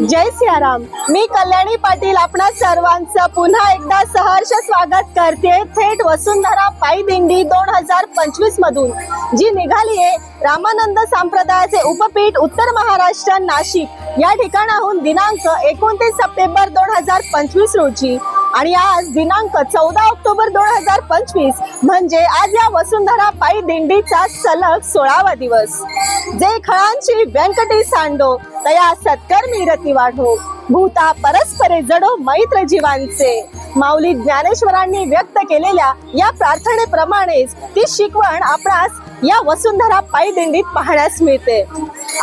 जय सियाराम. मी कल्याणी पाटील आपणा सर्वांचं पुन्हा एकदा सहर्ष स्वागत करते. थेट वसुंधरा पायी दिंडी दोन हजार पंचवीस मधून जी निघाली आहे रामानंद संप्रदायाचे उपपीठ उत्तर महाराष्ट्र नाशिक. या ठिकाणाहून दिनांक एकोणतीस सप्टेंबर दोन हजार पंचवीस रोजी आणि आज दिनांक चौदा ऑक्टोबर दोन हजार पंचवीस म्हणजे आज या वसुंधरा पायी दिंडीचा सलग सोळावा दिवस. जे खळांची व्यंकटी सांडो तया सत्कर्मी रती वाढो भूता परस्परे जडो मैत्र जीवांचे माऊली ज्ञानेश्वरांनी व्यक्त केलेल्या या प्रार्थनेप्रमाणेच ती शिकवण आपणास या वसुंधरा पायी दिंडीत पाहण्यास मिळते.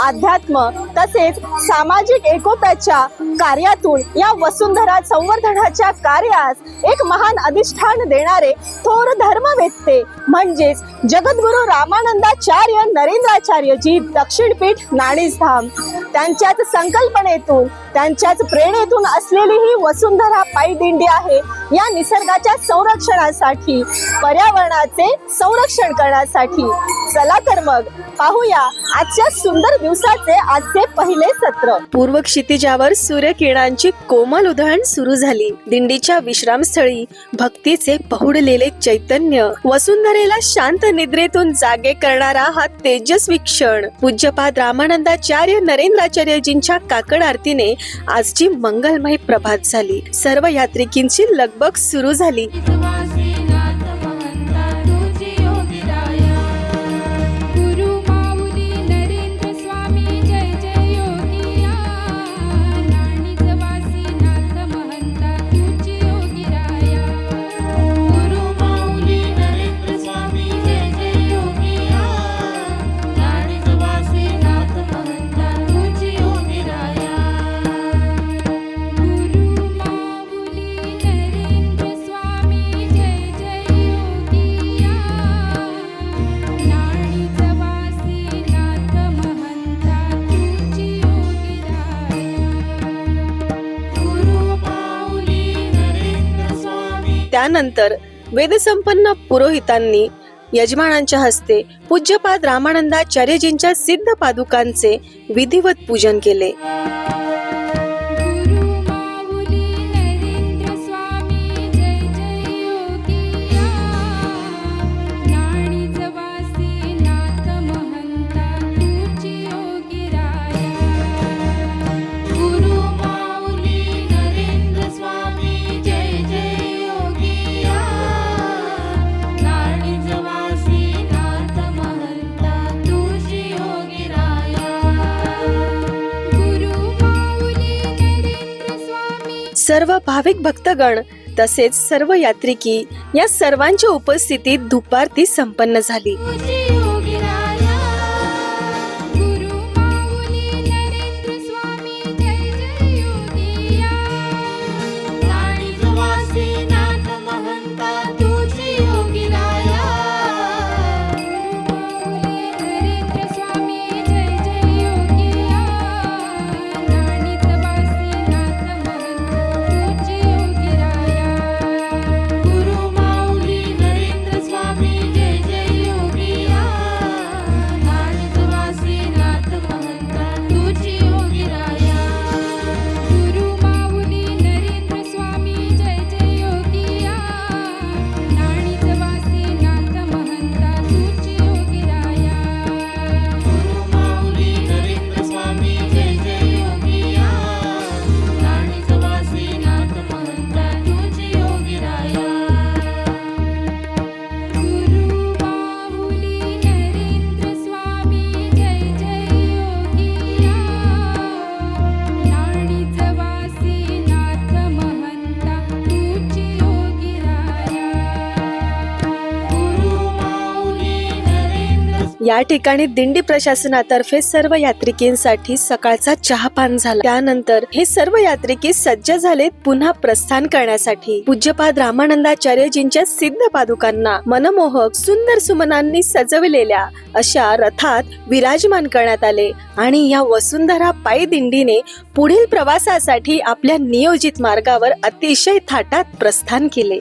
अध्यात्म तसेच सामाजिक एकोप्याच्या कार्यातून या वसुंधरा संवर्धनाच्या कार्यास एक महान अधिष्ठान देणारे थोर धर्मवेत्ते म्हणजेच जगद्गुरु रामानंदाचार्य नरेंद्राचार्यजी दक्षिणपीठ नाणीसधाम. त्यांच्याच संकल्पनेतून त्यांच्याच प्रेरणेतून असलेली ही वसुंधरा पायी दिंडी आहे. या निसर्गाच्या संरक्षणासाठी पर्यावरणाचे संरक्षण करण्यासाठी. चला तर मग पाहूया आजच्या सुंदर दिवसाचे आजचे पहिले सत्र. पूर्व क्षितिजावर सूर्यकिरणांची कोमल उधळण सुरू झाली. दिंडीच्या विश्रामस्थळी भक्तीचे पहुडलेले चैतन्य वसुंधरेला शांत निद्रेतून जागे करणारा हा तेजस्वी क्षण. पूज्यपाद रामानंदाचार्य नरेंद्राचार्यजींच्या काकड आरतीने आजची मंगलमय प्रभात झाली. सर्व यात्रिकींची लग्न लगबग सुरू झाली. त्यानंतर वेदसंपन्न पुरोहितांनी यजमानांच्या हस्ते पूज्यपाद रामानंदाचार्यजींच्या सिद्ध पादुकांचे विधिवत पूजन केले. सर्व भाविक भक्तगण तसेच सर्व यात्रिकी या सर्वांच्या उपस्थितीत दुपारती संपन्न झाली. या ठिकाणी दिंडी प्रशासनातर्फे सर्व यात्रिकींसाठी सकाळचा चहापान झाला. त्यानंतर हे सर्व यात्रिकी सज्ज झालेत पुन्हा प्रस्थान करण्यासाठी. पूज्यपाद रामानंदाचार्यजींच्या सिद्ध पादुकांना मनमोहक सुंदर सुमनांनी सजविलेल्या अशा रथात विराजमान करण्यात आले आणि या वसुंधरा पायी दिंडीने पुढील प्रवासासाठी आपल्या नियोजित मार्गावर अतिशय थाटात प्रस्थान केले.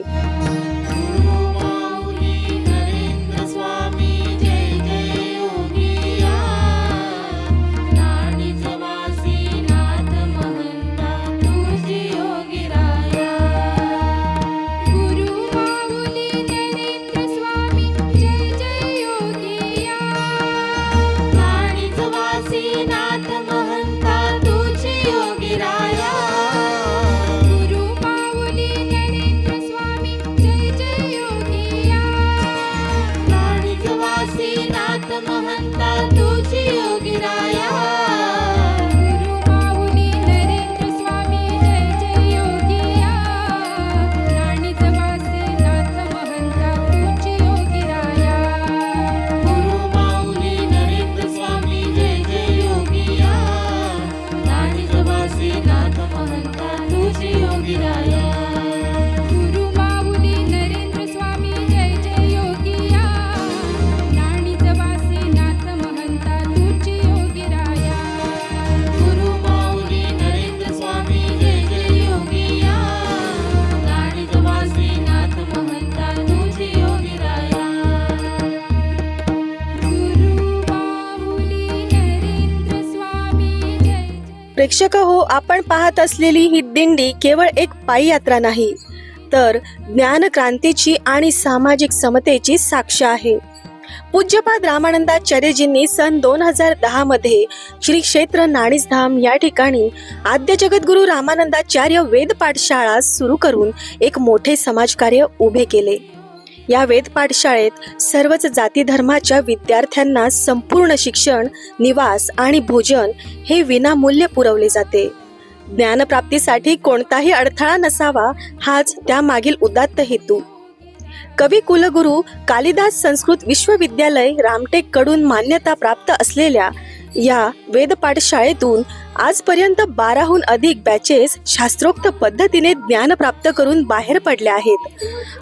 प्रेक्षक हो आपण पाहत असलेली ही दिंडी केवळ एक पायी यात्रा नाही तर ज्ञान क्रांतीची आणि सामाजिक समतेची साक्ष आहे. पूज्यपाद रामानंदाचार्यजींनी सन दोन हजार दहा मध्ये श्री क्षेत्र नाणीसधाम या ठिकाणी आद्य जगद्गुरु रामानंदाचार्य वेद पाठशाळा सुरू करून एक मोठे समाजकार्य उभे केले. या वेद पाठशाळेत सर्वच जाती धर्माच्या विद्यार्थ्यांना संपूर्ण शिक्षण निवास आणि भोजन हे विनामूल्य पुरवले जाते. ज्ञानप्राप्तीसाठी कोणताही अडथळा नसावा हाच त्यामागील उदात्त हेतू. कवी कुलगुरू कालिदास संस्कृत विश्वविद्यालय रामटेककडून मान्यता प्राप्त असलेल्या या वेद पाठशाळेतून आजपर्यंत बाराहून अधिक बॅचेस शास्त्रोक्त पद्धतीने ज्ञान प्राप्त करून बाहेर पडले आहेत.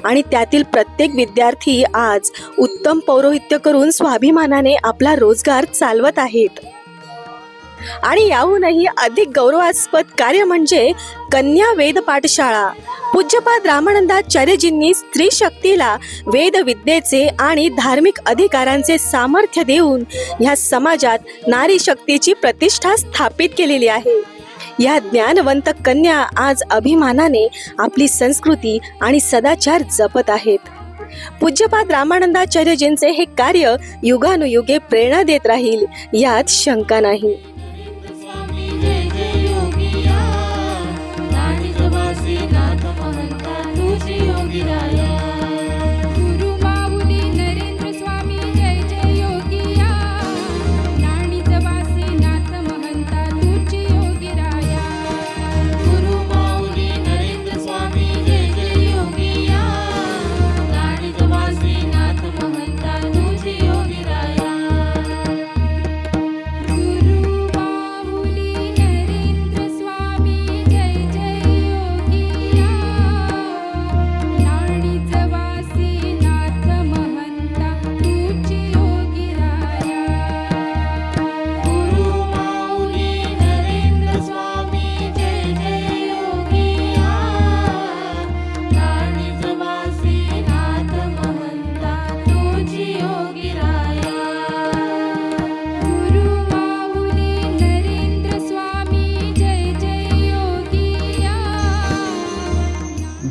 आणि त्यातील प्रत्येक विद्यार्थी आज उत्तम पौरोहित्य करून स्वाभिमानाने आपला रोजगार चालवत आहेत. आणि याहूनही अधिक गौरवास्पद कार्य म्हणजे कन्या वेद पाठशाळा. पूज्यपाद रामानंदाचार्यजींनी स्त्री शक्तीला वेद विद्येचे आणि धार्मिक अधिकारांचे सामर्थ्य देऊन ह्या समाजात नारी शक्तीची प्रतिष्ठा स्थापित केलेली आहे. या ज्ञानवंत कन्या आज अभिमानाने आपली संस्कृती आणि सदाचार जपत आहेत. पूज्यपाद रामानंदाचार्यजींचे हे कार्य युगानुयुगे प्रेरणा देत राहील यात शंका नाही.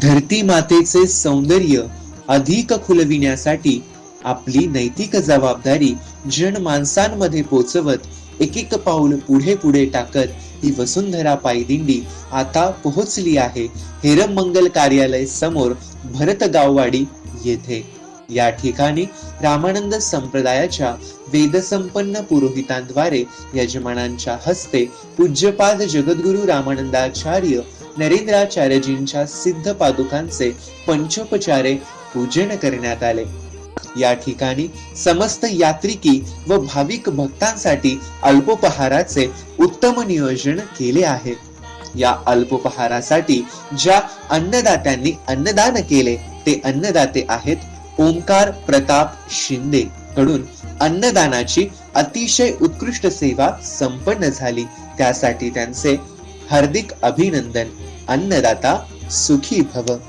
धरती मातेचे सौंदर्य अधिक खुलविण्यासाठी आपली नैतिक जबाबदारी जनमानसांमध्ये पोचवत एक एक पाऊल पुढे पुढे टाकत ही वसुंधरा पायदिंडी आता पोहोचली आहे. हेरम मंगल कार्यालय समोर भरत गाववाडी येथे. या ठिकाणी रामानंद संप्रदायाच्या वेदसंपन्न पुरोहितांद्वारे यजमानांच्या हस्ते पूज्यपाद जगद्गुरु रामानंदाचार्य नरेंद्राचार्यजींच्या सिद्ध पादुकांचे पंचोपचारे पूजन करण्यात आले. या ठिकाणी समस्त यात्रिकी व भाविक भक्तांसाठी अल्पोपहाराचे उत्तम नियोजन केले आहे. या अल्पोपहारासाठी ज्या अन्नदात्यांनी अन्नदान केले ते अन्नदाते आहेत ओंकार प्रताप शिंदे कडून अन्नदानाची अतिशय उत्कृष्ट सेवा संपन्न झाली. त्यासाठी त्यांचे हार्दिक अभिनंदन. अन्नदाता सुखी भव.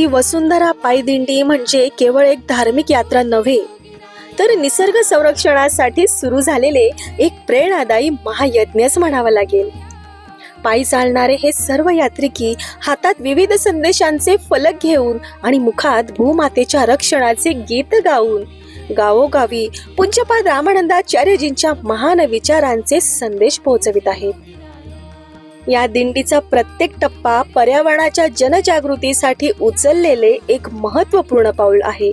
ही वसुंधरा पायदिंडी म्हणजे केवळ एक धार्मिक यात्रा नव्हे तर निसर्ग संरक्षणासाठी सुरू झालेले एक प्रेरणादायी महायज्ञच म्हणावा लागेल. पायी चालणारे हे सर्व यात्रिकी हातात विविध संदेशांचे फलक घेऊन आणि मुखात भूमातेच्या रक्षणाचे गीत गाऊन गावोगावी पूज्यपाद रामानंदाचार्यजींच्या महान विचारांचे संदेश पोहोचवित आहेत. या दिंडीचा प्रत्येक टप्पा पर्यावरणाच्या जनजागृतीसाठी उचललेले एक महत्त्वपूर्ण पाऊल आहे.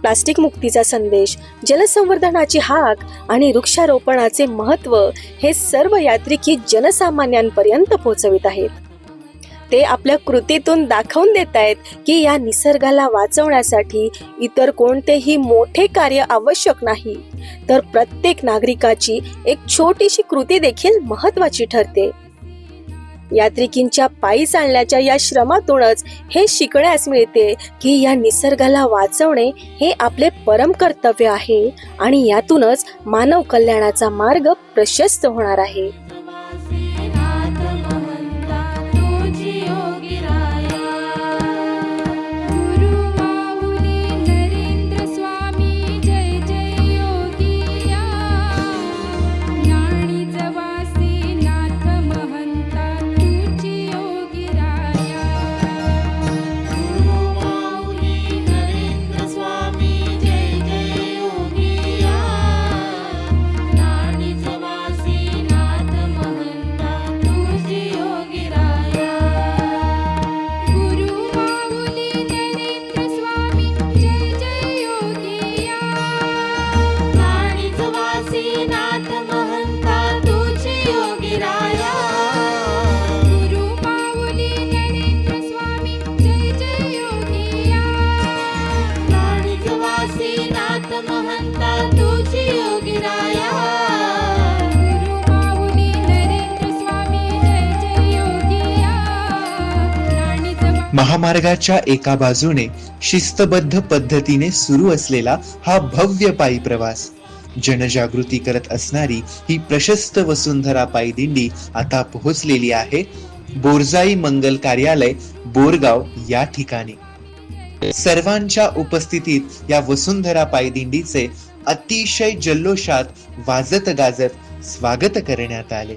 प्लास्टिक मुक्तीचा संदेश जलसंवर्धनाची हाक आणि वृक्षारोपणाचे महत्त्व हे सर्व यात्रिकी जनसामान्यांपर्यंत पोहोचवित आहेत. ते आपल्या कृतीतून दाखवून देत आहेत की या निसर्गाला वाचवण्यासाठी इतर कोणतेही मोठे कार्य आवश्यक नाही तर प्रत्येक नागरिकाची एक छोटीशी कृती देखील महत्वाची ठरते. यात्रिकींच्या पायी चालण्याच्या या श्रमातूनच हे शिकण्यास मिळते की या निसर्गाला वाचवणे हे आपले परम कर्तव्य आहे आणि यातूनच मानव कल्याणाचा मार्ग प्रशस्त होणार आहे. महंता तुझी योगिराया गुरु माऊली नरेंद्र स्वामी जय जय योगिया महामार्गाच्या एका बाजूने शिस्तबद्ध पद्धतीने सुरू असलेला हा भव्य पायी प्रवास. जनजागृती करत असणारी ही प्रशस्त वसुंधरा पायी दिंडी आता पोहोचलेली आहे. बोरजाई मंगल कार्यालय बोरगाव या ठिकाणी. सर्वांच्या उपस्थितीत या वसुंधरा पायदिंडीचे अतिशय जल्लोषात वाजत गाजत स्वागत करण्यात आले.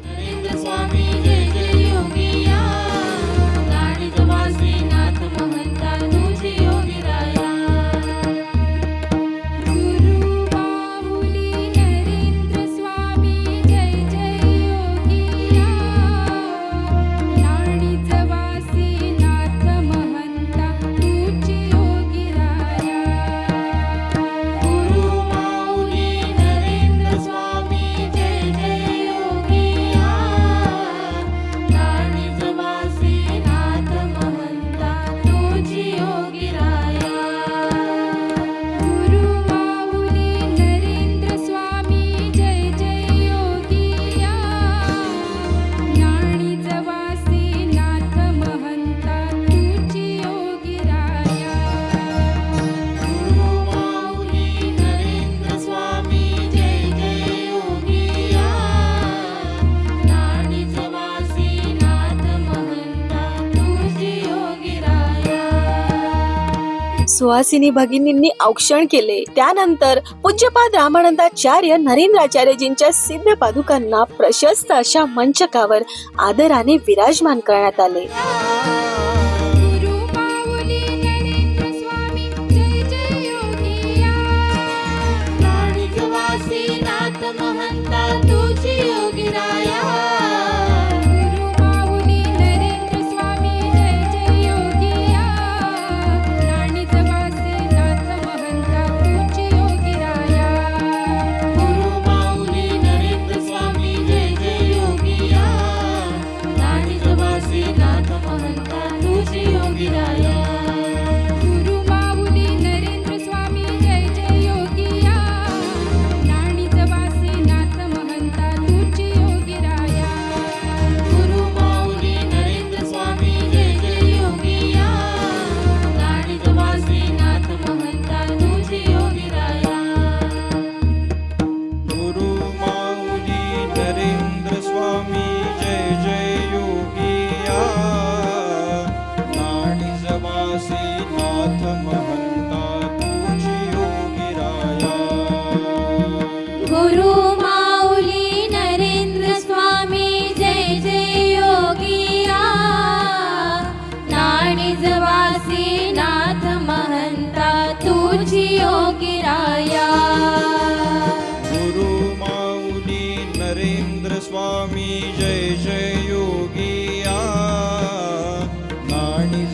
सुहासिनी भगिनींनी औक्षण केले. त्यानंतर पूज्यपाद रामानंदाचार्य नरेंद्राचार्यजींच्या सिद्ध पादुकांना प्रशस्त अशा मंचकावर आदराने विराजमान करण्यात आले. माऊली नरेंद्र स्वामी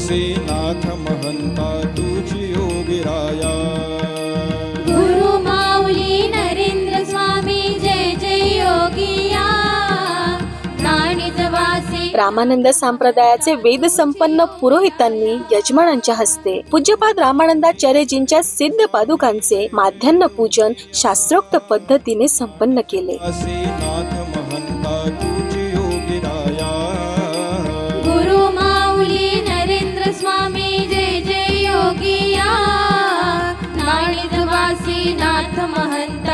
वासी नाथ महंता तुझी योगी राया। गुरु माऊली नरेंद्र स्वामी जय जय योगिया। रामानंद संप्रदायाचे वेद संपन्न पुरोहितांनी यजमानांच्या हस्ते पूज्यपाद रामानंदाचार्यजींच्या सिद्ध पादुकांचे माध्यान्ह पूजन शास्त्रोक्त पद्धतीने संपन्न केले.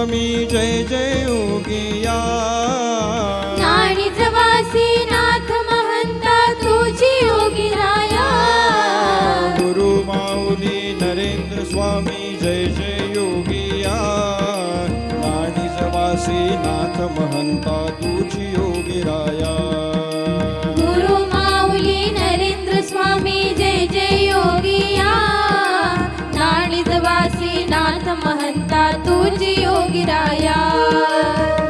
स्वामी जय जय योगिया. नाणिजवासी नाथ महंता तुझी योगी राया. गुरु माऊली नरेंद्र स्वामी जय जय योगिया. नाणीजवासी नाथ महंता तुझी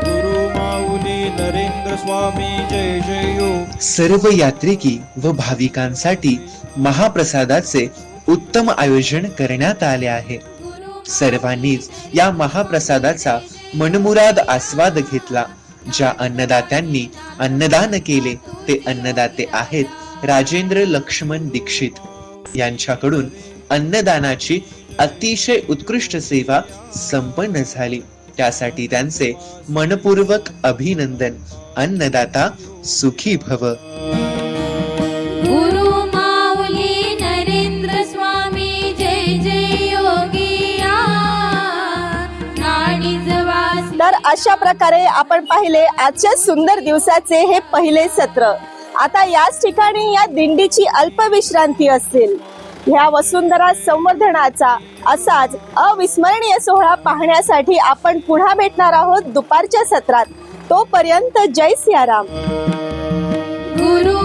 गुरु माऊली नरेंद्र स्वामी जय जय योग सर्व यात्रिकी व भाविकांसाठी महाप्रसादाचे उत्तम आयोजन करण्यात आले आहे. सर्वांनीच या महाप्रसादाचा मनमुराद आस्वाद घेतला ज्या अन्नदात्यांनी अन्नदान केले. ते अन्नदाते आहेत राजेंद्र लक्ष्मण दीक्षित. यांच्याकडून अन्नदानाची अतिशय उत्कृष्ट सेवा संपन्न झाली. त्यासाठी त्यांचे मनपूर्वक अभिनंदन. अन्नदाता सुखी भव. गुरु माऊली नरेंद्र स्वामी जय जय योगिया. नाणिजवासी तर अशा प्रकारे आपण पाहिले आजच्या सुंदर दिवसाचे हे पहिले सत्र. आता याच ठिकाणी या दिंडीची अल्पविश्रांती असेल. ह्या वसुंधरा संवर्धनाचा असाच अविस्मरणीय सोहळा पाहण्यासाठी आपण पुन्हा भेटणार आहोत दुपारच्या सत्रात. तोपर्यंत जय सियाराम. गुरु